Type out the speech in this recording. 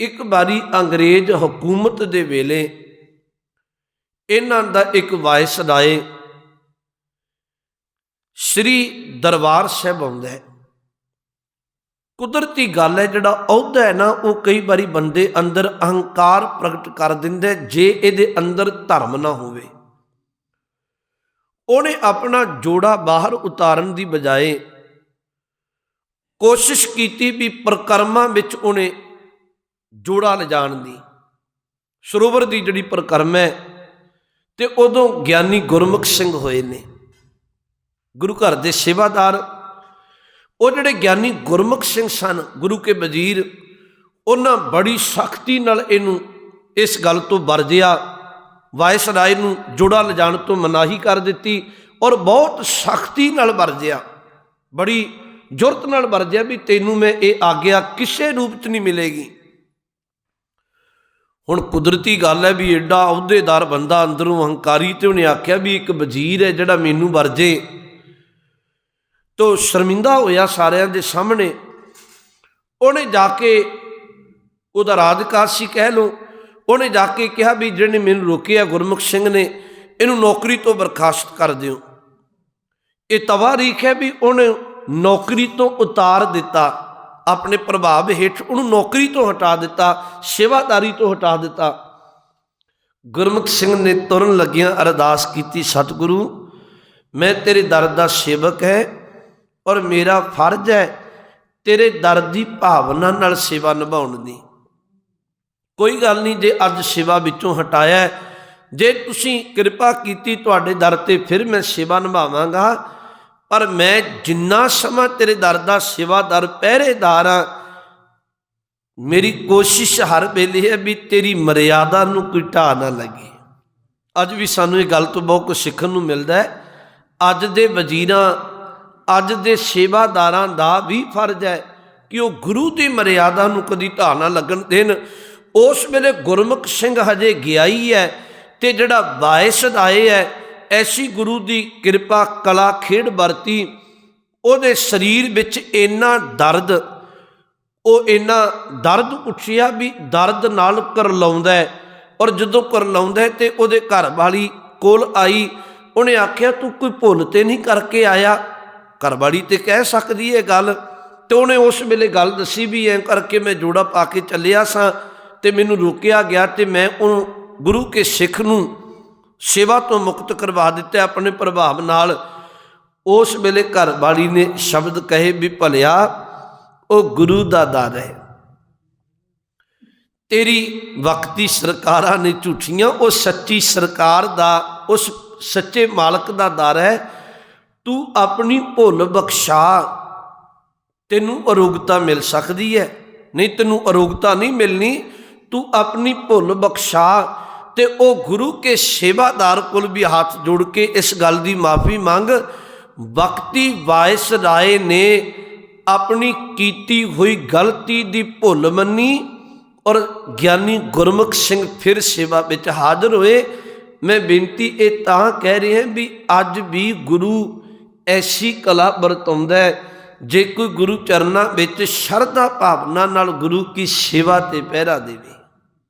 ਇੱਕ ਵਾਰੀ ਅੰਗਰੇਜ਼ ਹਕੂਮਤ ਦੇ ਵੇਲੇ ਇਹਨਾਂ ਦਾ ਇੱਕ ਵਾਇਸਰਾਏ ਸ੍ਰੀ ਦਰਬਾਰ ਸਾਹਿਬ ਆਉਂਦਾ ਹੈ। ਕੁਦਰਤੀ ਗੱਲ ਹੈ, ਜਿਹੜਾ ਅਹੁਦਾ ਹੈ ਨਾ, ਉਹ ਕਈ ਵਾਰੀ ਬੰਦੇ ਅੰਦਰ ਅਹੰਕਾਰ ਪ੍ਰਗਟ ਕਰ ਦਿੰਦਾ ਜੇ ਇਹਦੇ ਅੰਦਰ ਧਰਮ ਨਾ ਹੋਵੇ। ਉਹਨੇ ਆਪਣਾ ਜੋੜਾ ਬਾਹਰ ਉਤਾਰਨ ਦੀ ਬਜਾਏ ਕੋਸ਼ਿਸ਼ ਕੀਤੀ ਵੀ ਪ੍ਰਕਰਮਾਂ ਵਿੱਚ ਉਹਨੇ ਜੋੜਾ ਲਿਜਾਣ ਦੀ। ਸਰੋਵਰ ਦੀ ਜਿਹੜੀ ਪ੍ਰਕਰਮ ਹੈ ਤੇ ਉਦੋਂ ਗਿਆਨੀ ਗੁਰਮੁਖ ਸਿੰਘ ਹੋਏ ਨੇ। ਗੁਰੂ ਘਰ ਦੇ ਸੇਵਾਦਾਰ, ਉਹ ਜਿਹੜੇ ਗਿਆਨੀ ਗੁਰਮੁਖ ਸਿੰਘ ਸਨ, ਗੁਰੂ ਕੇ ਵਜ਼ੀਰ, ਉਹਨਾਂ ਬੜੀ ਸਖਤੀ ਨਾਲ ਇਹਨੂੰ ਇਸ ਗੱਲ ਤੋਂ ਵਰਜਿਆ। ਵਾਇਸ ਰਾਏ ਨੂੰ ਜੋੜਾ ਲਿਜਾਣ ਤੋਂ ਮਨਾਹੀ ਕਰ ਦਿੱਤੀ ਔਰ ਬਹੁਤ ਸਖਤੀ ਨਾਲ ਵਰਜਿਆ। ਬੜੀ ਜੁਰਤ ਨਾਲ ਵਰਜਿਆ ਵੀ ਤੈਨੂੰ ਮੈਂ ਇਹ ਆਗਿਆ ਕਿਸੇ ਰੂਪ 'ਚ ਨਹੀਂ ਮਿਲੇਗੀ। ਹੁਣ ਕੁਦਰਤੀ ਗੱਲ ਹੈ ਵੀ ਐਡਾ ਅਹੁਦੇਦਾਰ ਬੰਦਾ ਅੰਦਰੋਂ ਹੰਕਾਰੀ ਤੇ ਉਹਨੇ ਆਖਿਆ ਵੀ ਇੱਕ ਵਜ਼ੀਰ ਹੈ ਜਿਹੜਾ ਮੈਨੂੰ ਵਰਜੇ। ਤੋ ਸ਼ਰਮਿੰਦਾ ਹੋਇਆ ਸਾਰਿਆਂ ਦੇ ਸਾਹਮਣੇ। ਉਹਨੇ ਜਾ ਕੇ ਉਹਦਾ ਰਾਜਕਾਸੀ ਕਹਿ ਲੋ ਉਹਨੇ ਜਾ ਕੇ ਕਿਹਾ ਵੀ ਜਿਹਨੇ ਮੈਨੂੰ ਰੋਕਿਆ ਗੁਰਮੁਖ ਸਿੰਘ ਨੇ, ਇਹਨੂੰ ਨੌਕਰੀ ਤੋਂ ਬਰਖਾਸਤ ਕਰ ਦਿਓ। ਇਹ ਤਵਾਰੀਖ ਹੈ ਵੀ ਉਹਨੇ ਨੌਕਰੀ ਤੋਂ ਉਤਾਰ ਦਿੱਤਾ। ਆਪਣੇ ਪ੍ਰਭਾਵ ਹੇਠ ਉਹਨੂੰ ਨੌਕਰੀ ਤੋਂ ਹਟਾ ਦਿੱਤਾ, ਸੇਵਾਦਾਰੀ ਤੋਂ ਹਟਾ ਦਿੱਤਾ। ਗੁਰਮੁਖ ਸਿੰਘ ਨੇ ਤੁਰਨ ਲੱਗਿਆਂ ਅਰਦਾਸ ਕੀਤੀ, ਸਤਿਗੁਰੂ, ਮੈਂ ਤੇਰੇ ਦਰ ਦਾ ਸੇਵਕ ਹੈ ਔਰ ਮੇਰਾ ਫਰਜ਼ ਹੈ ਤੇਰੇ ਦਰ ਦੀ ਭਾਵਨਾ ਨਾਲ ਸੇਵਾ ਨਿਭਾਉਣ ਦੀ। ਕੋਈ ਗੱਲ ਨਹੀਂ, ਜੇ ਅੱਜ ਸੇਵਾ ਵਿੱਚੋਂ ਹਟਾਇਆ ਜੇ ਤੁਸੀਂ ਕਿਰਪਾ ਕੀਤੀ ਤੁਹਾਡੇ ਦਰ ਤੇ ਫਿਰ ਮੈਂ ਸੇਵਾ ਨਿਭਾਵਾਂਗਾ। ਪਰ ਮੈਂ ਜਿੰਨਾ ਸਮਾਂ ਤੇਰੇ ਦਰ ਦਾ ਸੇਵਾਦਾਰ, ਪਹਿਰੇਦਾਰ ਆ ਮੇਰੀ ਕੋਸ਼ਿਸ਼ ਹਰ ਵੇਲੇ ਹੈ ਵੀ ਤੇਰੀ ਮਰਿਆਦਾ ਨੂੰ ਕੋਈ ਢਾਹ ਨਾ ਲੱਗੇ। ਅੱਜ ਵੀ ਸਾਨੂੰ ਇਹ ਗੱਲ ਤੋਂ ਬਹੁਤ ਕੁਝ ਸਿੱਖਣ ਨੂੰ ਮਿਲਦਾ ਹੈ। ਅੱਜ ਦੇ ਵਜ਼ੀਰਾਂ, ਅੱਜ ਦੇ ਸੇਵਾਦਾਰਾਂ ਦਾ ਵੀ ਫਰਜ਼ ਹੈ ਕਿ ਉਹ ਗੁਰੂ ਦੀ ਮਰਿਆਦਾ ਨੂੰ ਕਦੀ ਢਾਹ ਨਾ ਲੱਗਣ ਦੇਣ। ਉਸ ਵੇਲੇ ਗੁਰਮੁਖ ਸਿੰਘ ਹਜੇ ਗਿਆ ਹੀ ਹੈ ਤੇ ਜਿਹੜਾ ਵਾਇਸਦ ਆਏ ਹੈ ਐਸੀ ਗੁਰੂ ਦੀ ਕਿਰਪਾ, ਕਲਾ, ਖੇਡ ਵਰਤੀ, ਉਹਦੇ ਸਰੀਰ ਵਿੱਚ ਇੰਨਾ ਦਰਦ, ਉਹ ਇੰਨਾ ਦਰਦ ਉੱਠਿਆ ਵੀ ਦਰਦ ਨਾਲ ਕਰਲਾਉਂਦਾ ਔਰ ਜਦੋਂ ਕਰਲਾਉਂਦਾ ਹੈ ਤੇ ਉਹਦੇ ਘਰ ਵਾਲੀ ਕੋਲ ਆਈ, ਉਹਨੇ ਆਖਿਆ, ਤੂੰ ਕੋਈ ਭੁੱਲ ਤੇ ਨਹੀਂ ਕਰਕੇ ਆਇਆ? ਘਰ ਵਾਲੀ ਤੇ ਕਹਿ ਸਕਦੀ ਹੈ ਗੱਲ। ਤੇ ਉਹਨੇ ਉਸ ਵੇਲੇ ਗੱਲ ਦੱਸੀ ਵੀ ਐਂ ਕਰਕੇ ਮੈਂ ਜੋੜਾ ਪਾ ਕੇ ਚੱਲਿਆ ਸਾਂ ਤੇ ਮੈਨੂੰ ਰੋਕਿਆ ਗਿਆ ਤੇ ਮੈਂ ਉਹ ਗੁਰੂ ਕੇ ਸਿੱਖ ਨੂੰ ਸੇਵਾ ਤੋਂ ਮੁਕਤ ਕਰਵਾ ਦਿੱਤਾ ਆਪਣੇ ਪ੍ਰਭਾਵ ਨਾਲ। ਉਸ ਵੇਲੇ ਘਰ ਵਾਲੀ ਨੇ ਸ਼ਬਦ ਕਹੇ ਵੀ, ਭਲਿਆ, ਉਹ ਗੁਰੂ ਦਾ ਦਰ ਹੈ। ਤੇਰੀ ਵਕਤੀ ਸਰਕਾਰਾਂ ਨੇ ਝੂਠੀਆਂ, ਉਹ ਸੱਚੀ ਸਰਕਾਰ ਦਾ, ਉਸ ਸੱਚੇ ਮਾਲਕ ਦਾ ਦਰ ਹੈ। ਤੂੰ ਆਪਣੀ ਭੁੱਲ ਬਖਸ਼ਾ, ਤੈਨੂੰ ਅਰੋਗਤਾ ਮਿਲ ਸਕਦੀ ਹੈ। ਨਹੀਂ, ਤੈਨੂੰ ਅਰੋਗਤਾ ਨਹੀਂ ਮਿਲਣੀ। ਤੂੰ ਆਪਣੀ ਭੁੱਲ ਬਖਸ਼ਾ ਤੇ ਉਹ ਗੁਰੂ ਕੇ ਸੇਵਾਦਾਰ ਕੋਲ ਵੀ ਹੱਥ ਜੋੜ ਕੇ ਇਸ ਗੱਲ ਦੀ ਮਾਫੀ ਮੰਗ, ਵਕਤੀ ਵਾਇਸ ਰਾਏ ਨੇ ਆਪਣੀ ਕੀਤੀ ਹੋਈ ਗਲਤੀ ਦੀ ਭੁੱਲ ਮੰਨੀ ਔਰ ਗਿਆਨੀ ਗੁਰਮੁਖ ਸਿੰਘ ਫਿਰ ਸੇਵਾ ਵਿੱਚ ਹਾਜ਼ਰ ਹੋਏ। ਮੈਂ ਬੇਨਤੀ ਇਹ ਤਾਂ ਕਹਿ ਰਿਹਾ ਵੀ ਅੱਜ ਵੀ ਗੁਰੂ ਐਸੀ ਕਲਾ ਵਰਤਾਉਂਦਾ ਹੈ, ਜੇ ਕੋਈ ਗੁਰੂ ਚਰਨਾਂ ਵਿੱਚ ਸ਼ਰਧਾ ਭਾਵਨਾ ਨਾਲ ਗੁਰੂ ਕੀ ਸੇਵਾ ਤੇ ਪਹਿਰਾ ਦੇਵੇ।